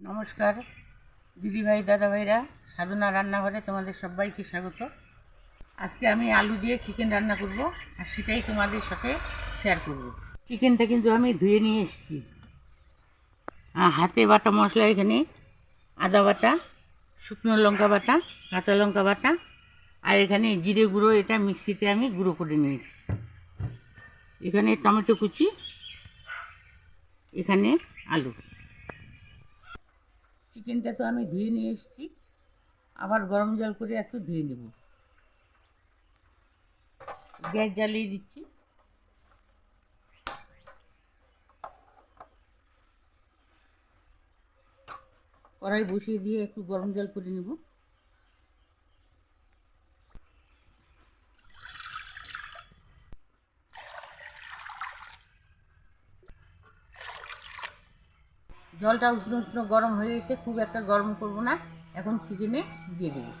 নমস্কার, দিদিভাই, দাদাভাইরা, সাধনা রান্নাঘরে তোমাদের সবাইকে স্বাগত। আজকে আমি আলু দিয়ে চিকেন রান্না করব আর সেটাই তোমাদের সাথে শেয়ার করব। চিকেনটা কিন্তু আমি ধুয়ে নিয়ে এসেছি। হাতে বাটা মশলা এখানে, আদা বাটা, শুকনো লঙ্কা বাটা, কাঁচা লঙ্কা বাটা, আর এখানে জিরে গুঁড়ো এটা মিক্সিতে আমি গুঁড়ো করে নিয়েছি। এখানে টমেটো কুচি, এখানে আলু। চিকেনটা তো আমি ধুয়ে নিয়ে এসেছি। আবার গরম জল করে একটু ধুয়ে নেব। গ্যাস জ্বালিয়ে দিচ্ছি। কড়াই বসিয়ে দিয়ে একটু গরম জল করে নেব। জলটা উষ্ণ উষ্ণ গরম হয়ে গেছে, খুব একটা গরম করব না। এখন চিকেনে দিয়ে দেবো।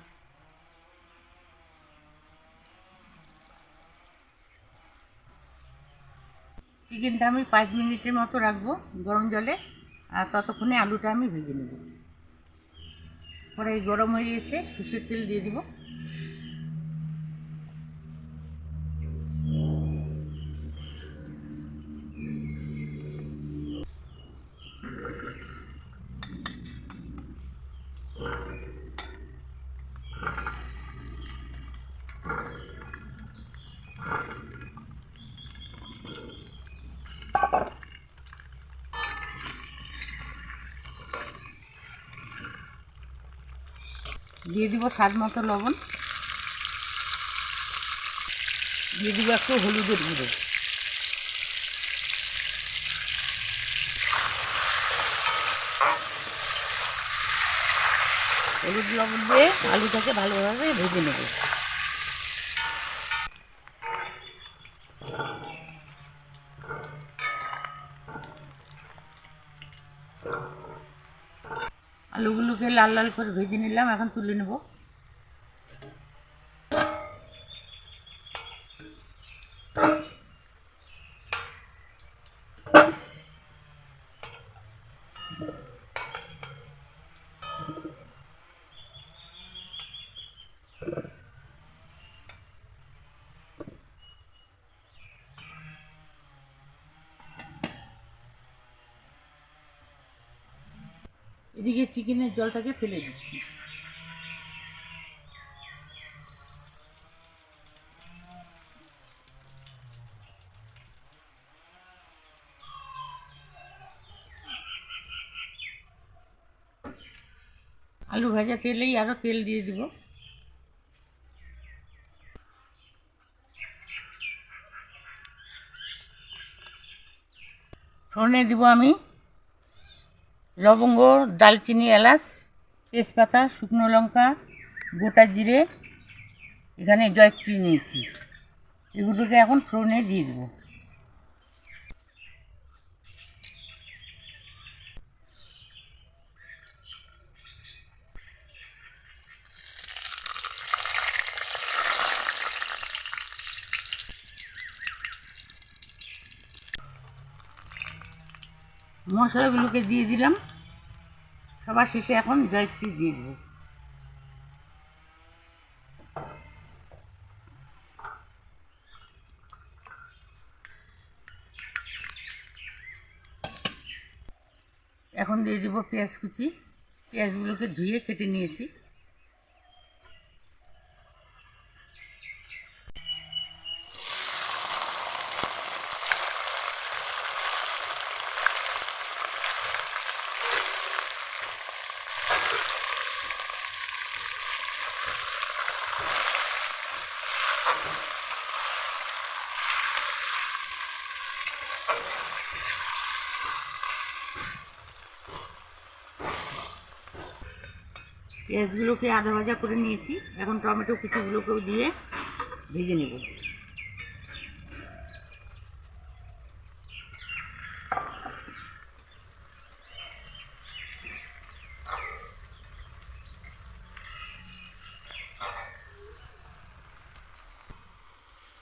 চিকেনটা আমি পাঁচ মিনিটের মতো রাখব গরম জলে, আর ততক্ষণে আলুটা আমি ভেজে নেব। কড়াই গরম হয়ে গেছে, সর্ষের তেল দিয়ে দিব। দিয়ে দিব স্বাদ মতো লবণ। দিয়ে দিব একটু হলুদের গুঁড়ো। হলুদ লবণ দিয়ে আলুটাকে ভালোভাবে ভেজে নেব। আলুগুলোকে লাল লাল করে ভেজে নিলাম এখন তুলে নেব। এদিকে চিকেনের জলটাকে ফেলে দিচ্ছি। আলু ভাজা তেলেই আরও তেল দিয়ে দিব। ফোড়নে দিব আমি। লবঙ্গ, ডালচিনি, এলাচ, তেজপাতা, শুকনো লঙ্কা, গোটা জিরে, এখানে জয়ত্রী নিয়েছি। এগুলোকে এখন ফ্রোনে দিয়ে দেবো। মশলাগুলোকে দিয়ে দিলাম। সবার শেষে এখন জয়ত্রী দিয়ে দেব। এখন দিয়ে দিব পেঁয়াজ কুচি। পেঁয়াজগুলোকে ধুয়ে কেটে নিয়েছি। পেঁয়াজগুলোকে আধা ভাজা করে নিয়েছি। এখন টমেটো কিছুগুলোকেও দিয়ে ভেজে নেব।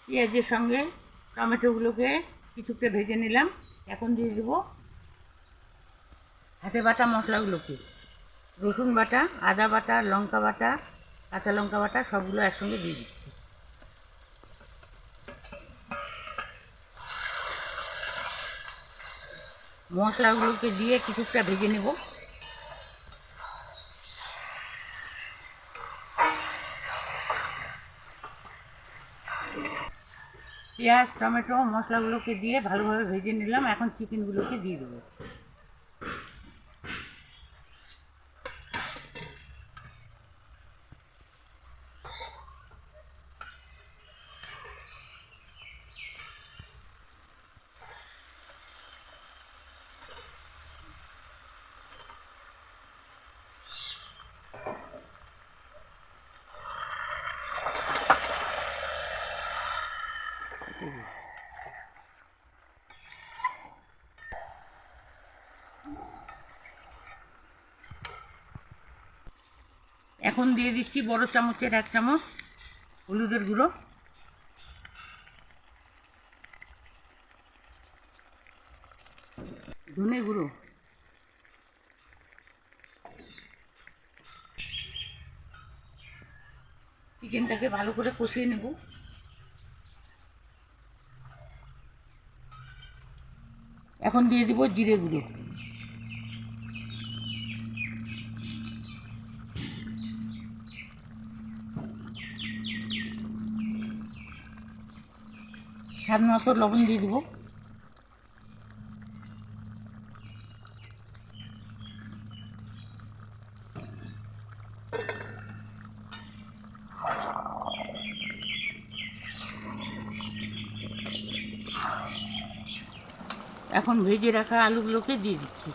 পেঁয়াজের সঙ্গে টমেটোগুলোকে কিছুটা ভেজে নিলাম। এখন দিয়ে দেবো হাতে বাটা মশলাগুলোকে। রসুন বাটা, আদা বাটা, লঙ্কা বাটা, কাঁচা লঙ্কা বাটা সবগুলো একসঙ্গে দিয়ে দিচ্ছি। মশলাগুলোকে দিয়ে কিছুটা ভেজে নেব। পেঁয়াজ টমেটো মশলাগুলোকে দিয়ে ভালোভাবে ভেজে নিলাম। এখন চিকেনগুলোকে দিয়ে দেবো। এখন দিয়ে দিচ্ছি বড় চামচের এক চামচ হলুদের গুঁড়ো। ধনে গুঁড়ো। চিকেনটাকে ভালো করে কষিয়ে নেব। এখন দিয়ে দিব জিরে গুঁড়ো। স্বাদ মতো লবণ দিয়ে দিব। এখন ভেজে রাখা আলুগুলোকে দিয়ে দিচ্ছি।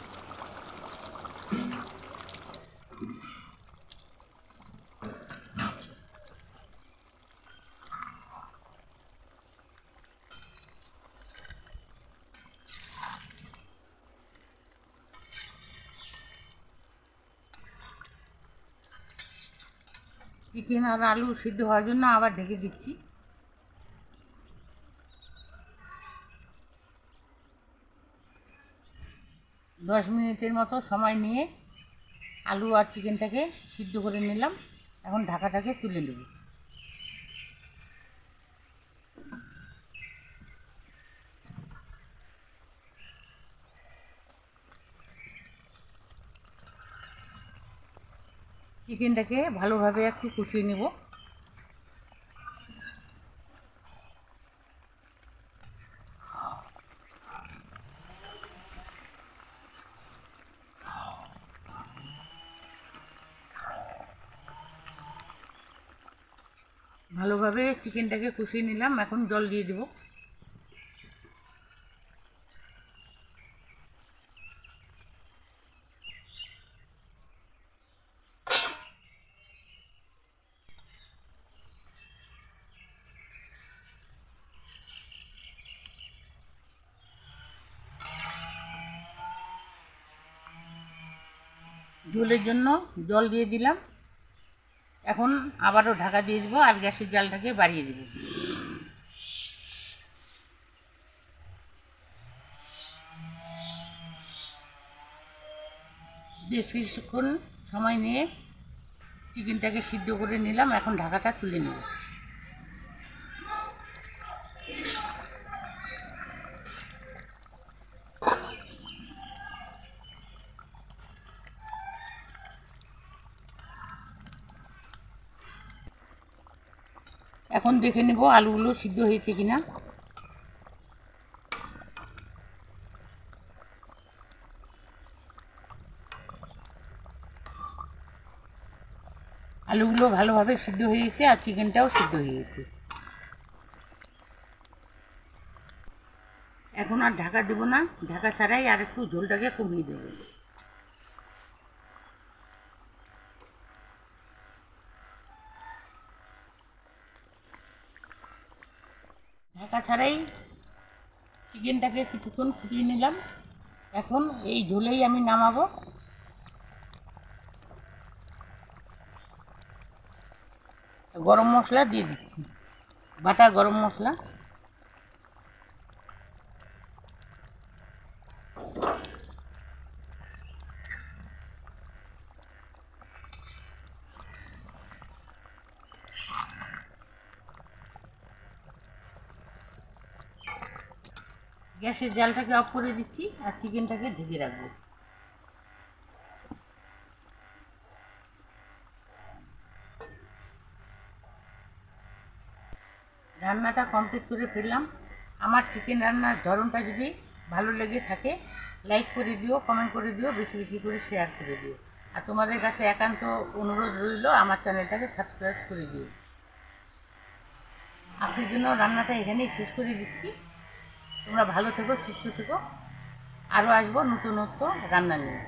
চিকেন আর আলু সিদ্ধ হওয়ার জন্য আবার ঢেকে দিচ্ছি। দশ মিনিটের মতো সময় নিয়ে আলু আর চিকেনটাকে সিদ্ধ করে নিলাম। এখন ঢাকাটাকে তুলে নেব। চিকেনটাকে ভালোভাবে একটু কষিয়ে নেব। ভালোভাবে চিকেনটাকে কষিয়ে নিলাম। এখন জল দিয়ে দেব। ঝোলের জন্য জল দিয়ে দিলাম। এখন আবারও ঢাকা দিয়ে দেবো আর গ্যাসের জালটাকে বাড়িয়ে দিব। বেশ কিছুক্ষণ সময় নিয়ে চিকেনটাকে সিদ্ধ করে নিলাম। এখন ঢাকাটা তুলে নেব। এখন দেখে নেব আলুগুলো সিদ্ধ হয়েছে কিনা। আলুগুলো ভালোভাবে সিদ্ধ হয়ে গেছে আর চিকেনটাও সিদ্ধ হয়ে গেছে এখন আর ঢাকা দেবো না, ঢাকা ছাড়াই আর একটু ঝোলটাকে কমিয়ে দেবো। ঢাকা ছাড়াই চিকেনটাকে কিছুক্ষণ ফুটিয়ে নিলাম। এখন এই ঝোলেই আমি নামাবো। গরম মশলা দিয়ে দিচ্ছি। বাটা গরম মশলা। গ্যাসের জালটাকে অফ করে দিচ্ছি আর চিকেনটাকে ঢেকে রাখব। রান্নাটা কমপ্লিট করে ফেললাম। আমার চিকেন রান্নার ধরনটা যদি ভালো লেগে থাকে লাইক করে দিও কমেন্ট করে দিও, বেশি বেশি করে শেয়ার করে দিও। আর তোমাদের কাছে একান্ত অনুরোধ রইল, আমার চ্যানেলটাকে সাবস্ক্রাইব করে দিও। আজকের জন্য রান্নাটা এখানেই শেষ করে দিচ্ছি। তোমরা ভালো থেকো সুস্থ থেকো। আরও আসব নতুন নতুন রান্না নিয়ে।